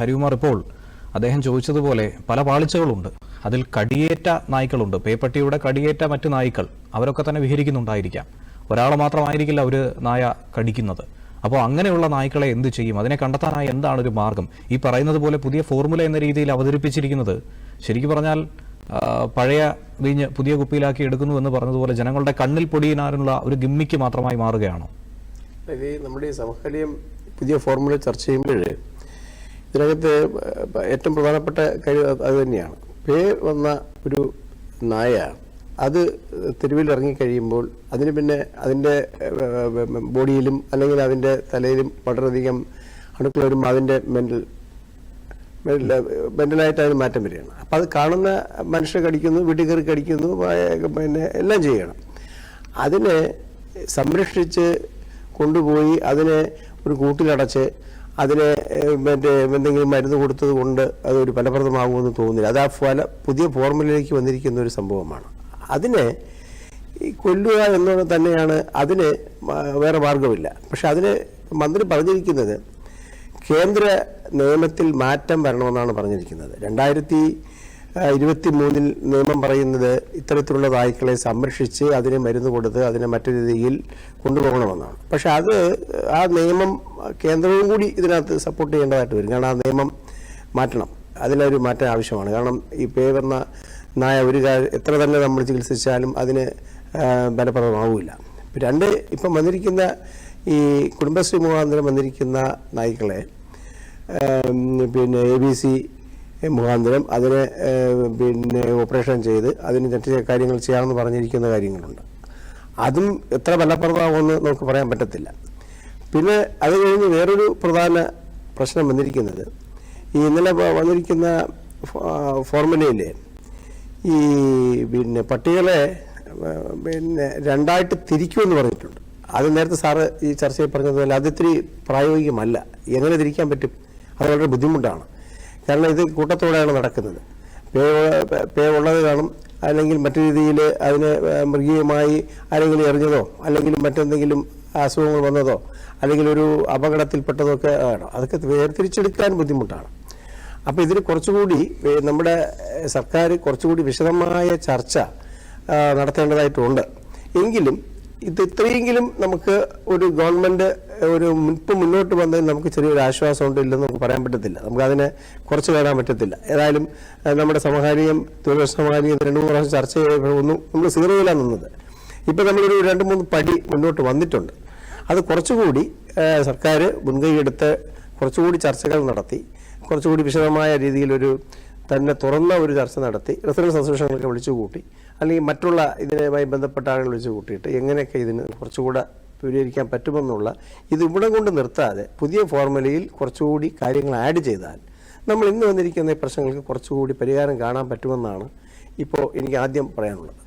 ഹരികുമാർ ഇപ്പോൾ അദ്ദേഹം ചോദിച്ചതുപോലെ പല പാളിച്ചകളുണ്ട്. അതിൽ കടിയേറ്റ നായ്ക്കളുണ്ട്. പേപ്പട്ടിയുടെ കടിയേറ്റ മറ്റു നായ്ക്കൾ അവരൊക്കെ തന്നെ വിഹരിക്കുന്നുണ്ടായിരിക്കാം. ഒരാൾ മാത്രമായിരിക്കില്ല ഒരു നായ കടിക്കുന്നത്. അപ്പോൾ അങ്ങനെയുള്ള നായ്ക്കളെ എന്ത് ചെയ്യും? അതിനെ കണ്ടെത്താനായി എന്താണ് ഒരു മാർഗം? ഈ പറയുന്നത് പോലെ പുതിയ ഫോർമുല എന്ന രീതിയിൽ അവതരിപ്പിച്ചിരിക്കുന്നത് ശരിക്കും പറഞ്ഞാൽ പഴയ വീഞ്ഞ് പുതിയ കുപ്പിയിലാക്കി എടുക്കുന്നു എന്ന് പറഞ്ഞതുപോലെ ജനങ്ങളുടെ കണ്ണിൽ പൊടിയിനാനുള്ള ഒരു ഗിമ്മിക്ക് മാത്രമായി മാറുകയാണോ? നമ്മുടെ ഈ സമകാലീയം പുതിയ ഫോർമുല ചർച്ച ചെയ്യുമ്പോൾ ഇതിനകത്ത് ഏറ്റവും പ്രധാനപ്പെട്ട കഴിവ് അത് തന്നെയാണ്. പേ വന്ന ഒരു നായ അത് തെരുവിൽ ഇറങ്ങിക്കഴിയുമ്പോൾ അതിന് പിന്നെ അതിന്റെ ബോഡിയിലും അല്ലെങ്കിൽ അതിന്റെ തലയിലും വളരെയധികം അണുക്കൾ വരുമ്പോൾ അതിന്റെ മെന്റൽ മെന്റലായിട്ട് അതിന് മാറ്റം വരികയാണ്. അപ്പോൾ അത് കാണുന്ന മനുഷ്യരെ കടിക്കുന്നു വീട്ടിൽ കയറി കടിക്കുന്നു പിന്നെ എല്ലാം ചെയ്യണം. അതിനെ സംരക്ഷിച്ച് കൊണ്ടുപോയി അതിനെ ഒരു കൂട്ടിലടച്ച് അതിനെ മറ്റേ എന്തെങ്കിലും മരുന്ന് കൊടുത്തത് കൊണ്ട് അതൊരു ഫലപ്രദമാകുമെന്ന് തോന്നുന്നില്ല. അത് ആ ഫല പുതിയ ഫോർമുലയിലേക്ക് വന്നിരിക്കുന്ന ഒരു സംഭവമാണ്. അതിനെ ഈ കൊല്ലുക എന്നുള്ളത് തന്നെയാണ് അതിന് വേറെ മാർഗമില്ല പക്ഷെ അതിന് മന്ത്രി പറഞ്ഞിരിക്കുന്നത് കേന്ദ്ര നിയമത്തിൽ മാറ്റം വരണമെന്നാണ് പറഞ്ഞിരിക്കുന്നത്. രണ്ടായിരത്തി ഇരുപത്തി മൂന്നിൽ നിയമം പറയുന്നത് ഇത്തരത്തിലുള്ള നായ്ക്കളെ സംരക്ഷിച്ച് അതിനെ മരുന്ന് കൊടുത്ത് അതിനെ മറ്റു രീതിയിൽ കൊണ്ടുപോകണമെന്നാണ്. പക്ഷെ അത് ആ നിയമം കേന്ദ്രവും കൂടി ഇതിനകത്ത് സപ്പോർട്ട് ചെയ്യേണ്ടതായിട്ട് വരും. കാരണം ആ നിയമം മാറ്റണം. അതിലൊരു മാറ്റം ആവശ്യമാണ്. കാരണം ഈ പേ വന്ന നായ ഒരു എത്ര തന്നെ നമ്മൾ ചികിത്സിച്ചാലും അതിന് ഫലപ്രദമാവില്ല. രണ്ട് ഇപ്പം വന്നിരിക്കുന്ന ഈ കുടുംബശ്രീ മുഖാന്തരം വന്നിരിക്കുന്ന നായ്ക്കളെ പിന്നെ എ ബി സി മുഖാന്തരം അതിനെ പിന്നെ ഓപ്പറേഷൻ ചെയ്ത് അതിന് തെറ്റ് കാര്യങ്ങൾ ചെയ്യാമെന്ന് പറഞ്ഞിരിക്കുന്ന കാര്യങ്ങളുണ്ട്. അതും എത്ര ഫലപ്രദമാകുമെന്ന് നമുക്ക് പറയാൻ പറ്റത്തില്ല. പിന്നെ അത് കഴിഞ്ഞ് വേറൊരു പ്രധാന പ്രശ്നം വന്നിരിക്കുന്നത്. ഈ ഇന്നലെ വന്നിരിക്കുന്ന ഫോർമുലയിൽ ഈ പിന്നെ പട്ടികളെ പിന്നെ രണ്ടായിട്ട് തിരിക്കുമെന്ന് പറഞ്ഞിട്ടുണ്ട്. അത് നേരത്തെ സാറ് ഈ ചർച്ചയിൽ പറഞ്ഞതുപോലെ അത് ഇത്തിരി പ്രായോഗികമല്ല. എങ്ങനെ തിരിക്കാൻ പറ്റും? അത് വളരെ ബുദ്ധിമുട്ടാണ്. കാരണം ഇത് കൂട്ടത്തോടെയാണ് നടക്കുന്നത്. പേ പേ ഉള്ളത് കാണും. അല്ലെങ്കിൽ മറ്റു രീതിയിൽ അതിനെ മൃഗീയമായി ആരെങ്കിലും എറിഞ്ഞതോ അല്ലെങ്കിൽ മറ്റെന്തെങ്കിലും അസുഖങ്ങൾ വന്നതോ അല്ലെങ്കിൽ ഒരു അപകടത്തിൽപ്പെട്ടതോ ഒക്കെ ആണ്? അതൊക്കെ വേർതിരിച്ചെടുക്കാൻ ബുദ്ധിമുട്ടാണ്. അപ്പോൾ ഇതിന് കുറച്ചുകൂടി നമ്മുടെ സർക്കാർ കുറച്ചുകൂടി വിശദമായ ചർച്ച നടത്തേണ്ടതായിട്ടുണ്ട്. എങ്കിലും ഇത് ഇത്രയെങ്കിലും നമുക്ക് ഒരു ഗവൺമെന്റ് ഒരു മുൻപ് മുന്നോട്ട് വന്നതിൽ നമുക്ക് ചെറിയൊരു ആശ്വാസമുണ്ട് ഇല്ലെന്ന് നമുക്ക് പറയാൻ പറ്റത്തില്ല. നമുക്ക് അതിനെ കുറച്ച് കാണാൻ പറ്റത്തില്ല. ഏതായാലും നമ്മുടെ സമകാലീയം ദൂരദർശന സമകാലീയം രണ്ട് മൂന്ന് പ്രാവശ്യം ചർച്ച ചെയ്യപ്പെടുന്നു നമ്മൾ സീറോയിലാണ് നിന്നത്. ഇപ്പം നമ്മളൊരു രണ്ട് മൂന്ന് പടി മുന്നോട്ട് വന്നിട്ടുണ്ട്. അത് കുറച്ചുകൂടി സർക്കാർ സർക്കാർ മുൻകൈയെടുത്ത് കുറച്ചുകൂടി ചർച്ചകൾ നടത്തി കുറച്ചുകൂടി വിശദമായ രീതിയിലൊരു തന്നെ തുറന്ന ഒരു ചർച്ച നടത്തി റെസിഡൻസ് അസോസിയേഷനുകളൊക്കെ വിളിച്ചു കൂട്ടി അല്ലെങ്കിൽ മറ്റുള്ള ഇതിനുമായി ബന്ധപ്പെട്ട ആളുകൾ വിളിച്ചു കൂട്ടിയിട്ട് എങ്ങനെയൊക്കെ ഇതിന് കുറച്ചുകൂടെ പരിഹരിക്കാൻ പറ്റുമെന്നുള്ള ഇത് ഇവിടെ കൊണ്ട് നിർത്താതെ പുതിയ ഫോർമുലയിൽ കുറച്ചുകൂടി കാര്യങ്ങൾ ആഡ് ചെയ്താൽ നമ്മൾ ഇന്ന് വന്നിരിക്കുന്ന പ്രശ്നങ്ങൾക്ക് കുറച്ചുകൂടി പരിഹാരം കാണാൻ പറ്റുമെന്നാണ് ഇപ്പോൾ എനിക്ക് ആദ്യം പറയാനുള്ളത്.